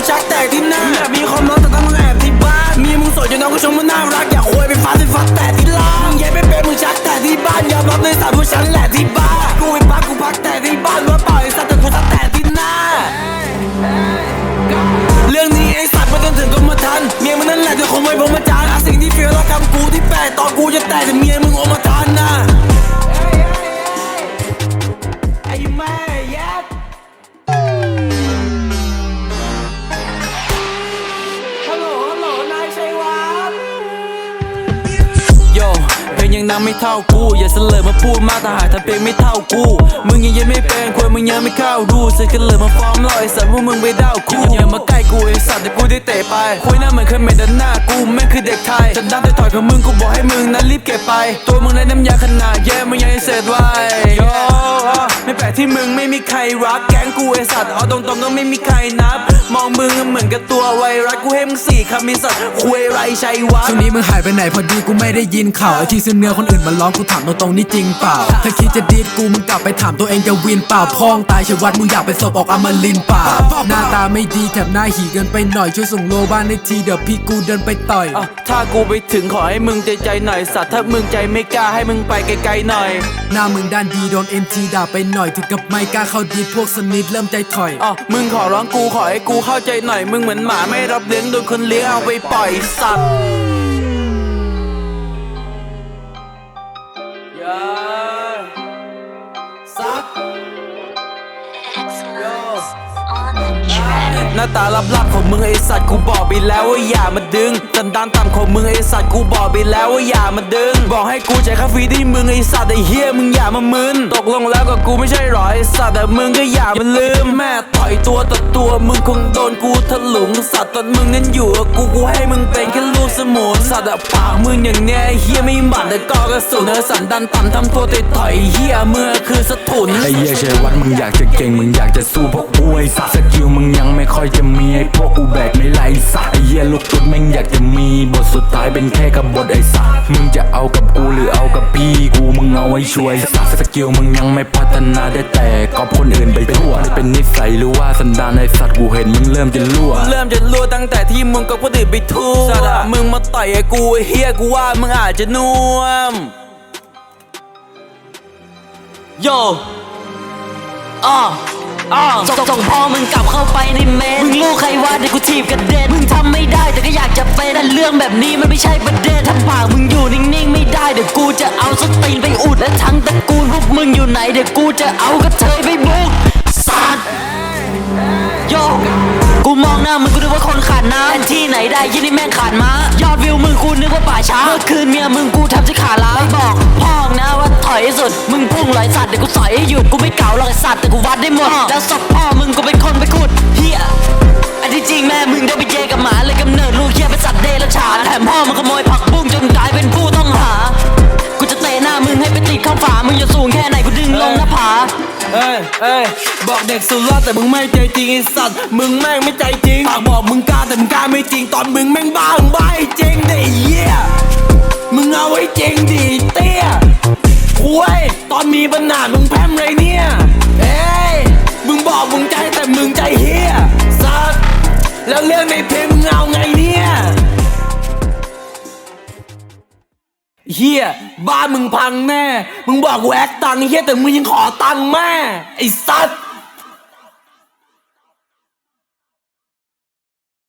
กูชักแตกที่หน้าอยากมีความรักแต่ต้องมึงแอบที่บ้านมีมึงโสดจนน้องกูชมว่าน่ารักอยากคุยไปฟ้าสิฟ้าแตกที่ล่างมึงเย็บไปเป็นมึงชักแตกที่บ้านยอมรับในสายพวกฉันแหละที่บ้านกูไปพักกูพักแต่ที่บ้านว่าเปล่าไอ้สัตว์แต่กูชักแตกที่หน้า เรื่องนี้ไอ้สัตว์มันจนถึงกรมธรรม์เมียมึงนั่นแหละที่คงไม่พรหมจารย์สิ่งที่เฟี้ยวแล้วคำกูที่แปลกตอนกูจะแตกแต่เมียมึงออกมาทานนะ เพลงยังไม่เท่ากู อย่าเสลอมาพูดมากแต่หากทำเพลงไม่เท่ากู มึงยังยังไม่เป็นควรมึงยังไม่เข้าดูเสกกันเลยมาฟ้อมรอยสัตว์พวกมึงไปด้ากูอย่ามาใกล้กูไอ้สัตว์แต่กูได้เตะไปคุยหน้าเหมือนเคยเมดันหน้ากูแม่งคือเด็กไทยฉันดันแต่ถอยของมึงกูบอกให้มึงนั้นรีบเก็บไป ตัวมึงในน้ำยาขนาดแย่มึงยังเสร็จไว้โยไม่แปลกที่มึงไม่มีใครรักแก๊งกูไอ้สัตว์เอาตรงๆก็ไม่มีใครนับ องมึงเหมือนกับตัวไวรัสกูให้มึงสี่คำมีสัตว์คุยไรชัยวะช่วงนี้มึงหายไปไหนพอดีกูไม่ได้ยินข่าวไอ้ที่ซื้อเนื้อคนอื่นมาร้องกูถามตรงๆนี่จริงเปล่า ถ้าคิดจะดีดกูมึงกลับไปถามตัวเองจะวินเปล่าพองตายชวัดมึงอยากเป็นศพออกอมรินทร์เปล่าหน้าตาไม่ดีแถมหน้าหีเกินไปหน่อยช่วยส่งโลบ้านในทีเดี๋ยวพี่กูเดินไปต่อยอะถ้ากูไปถึงขอให้มึงใจใจหน่อยสัตว์ถ้ามึงใจไม่กล้าให้มึงไปไกลๆหน่อยหน้ามึงด้านดีโดน MT ด่าไปหน่อยถึงกับไม่กล้าเข้าดีพวกสนิทเริ่มใจถอยอ๋อมึงขอร้องกูขอให้กูเข้าใจหน่อยมึงเหมือนหมาไม่รับเลี้ยงโดนคนเลี้ยงเอาไปปล่อยสัตว์ หน้าตาลับๆของมึงไอสัตว์กูบอกไปแล้วว่าอย่ามาดึงสันดานต่ำของมึงไอสัตว์กูบอกไปแล้วว่าอย่ามาดึง บอกให้กูจ่ายค่าฟรีที่มึงไอสัตว์ไอเฮียมึงอย่ามามึนตกลงแล้วกับกูไม่ใช่หรอไอสัตว์แต่มึงก็อย่ามาลืมแม่ต่อยตัวต่อตัวมึงคงโดนกูถลุงสัตว์ตอนมึงนั้นอยู่กับกูกูให้มึงเป็นแค่ลูกสมุนสัตว์ปากมึงอย่างเนี้ยเฮียไม่หมันแต่ก็กระสุนเนื้อสันดานต่ำทำตัวต่อยต่อยเฮียเมื่อคือสถุนไอ้เหี้ยเชยวัดมึงอยากจะเก่งมึงอยากจะสู้พวกกูไอสัสสกิลมึงยังไม่ค่อยจะมีไอ้พวกกูแบกไม่ไหลสัสไอ้เหี้ยลูกตุ๊ดแม่งอยากจะมีบทสุดท้ายเป็นแค่กบฏไอ้สัสมึงจะเอากับกูหรือเอากับพี่กูมึงเอาไว้ช่วยสัสสกิลมึงยังไม่พัฒนาได้แต่ก็คนอื่นไปทั่วเป็นนิสัยหรือว่าสันดานไอ้สัตว์กูเห็นมึงเริ่มจะรั่วเริ่มจะรู้ตั้งแต่ที่มึงกับคนอื่นไปทั่วสัตว์อะมึงมาต่อยไอ้กูไอ้เฮียกูว่ามึงอาจจะน่วมโยอ่า อ่าส่งส่งพ่อมึงกลับเข้าไปในเมนมึงลูกใครวะเดี๋ยวกูทีบกระเด็นมึงทำไม่ได้แต่ก็อยากจะเป็นแต่เรื่องแบบนี้มันไม่ใช่ประเด็นถ้าปากมึงอยู่นิ่งๆไม่ได้เดี๋ยวกูจะเอาสตีนไปอุดและทั้งตระกูลพวกมึงอยู่ไหนเดี๋ยวกูจะเอากระเทยไปบุกสัตว์โยกูมองหน้ามึงกูนึกว่าคนขาดน้ำแต่ที่ไหนได้ยี่นี่แม่งขาดม้ายอดวิวมึงกูนึกว่าป่าช้าเมื่อคืนเมียมึงกูทำจะขาดล้าไม่บอกพ่องนะว่าถอยสุด มึงพุ่งไหลสัตว์เดี๋ยวกูสอยให้หยุดกูไม่เก่าหรอกไอ้สัตว์แต่กูวัดได้หมด ติดข้างฝา มึงจะสูงแค่ไหนกูดึงลงหน้าผา เอ้ยเอ้ยบอกเด็กสุดรอดแต่มึงไม่ใจจริงไอ้สัตว์ มึงแม่งไม่ใจจริงปากบอกมึงกล้าแต่มึงกล้าไม่จริง ตอนมึงแม่งบ้ามึงบ้าให้จริงดิไอ้เหี้ย มึงเอาไว้จริงดิเตี้ยคุยตอนมีปัญหามึงแพมเลยเนี่ย เอ้ย มึงบอกมึงใจแต่มึงใจเฮียสัตว์แล้วเรื่องในเพลงมึงเอาไง ฮียบ้านมึงพังแน่ มึงบอกกูแอคตังค์เฮียแต่มึงยังขอตังค์แม่ไอ้สัตว์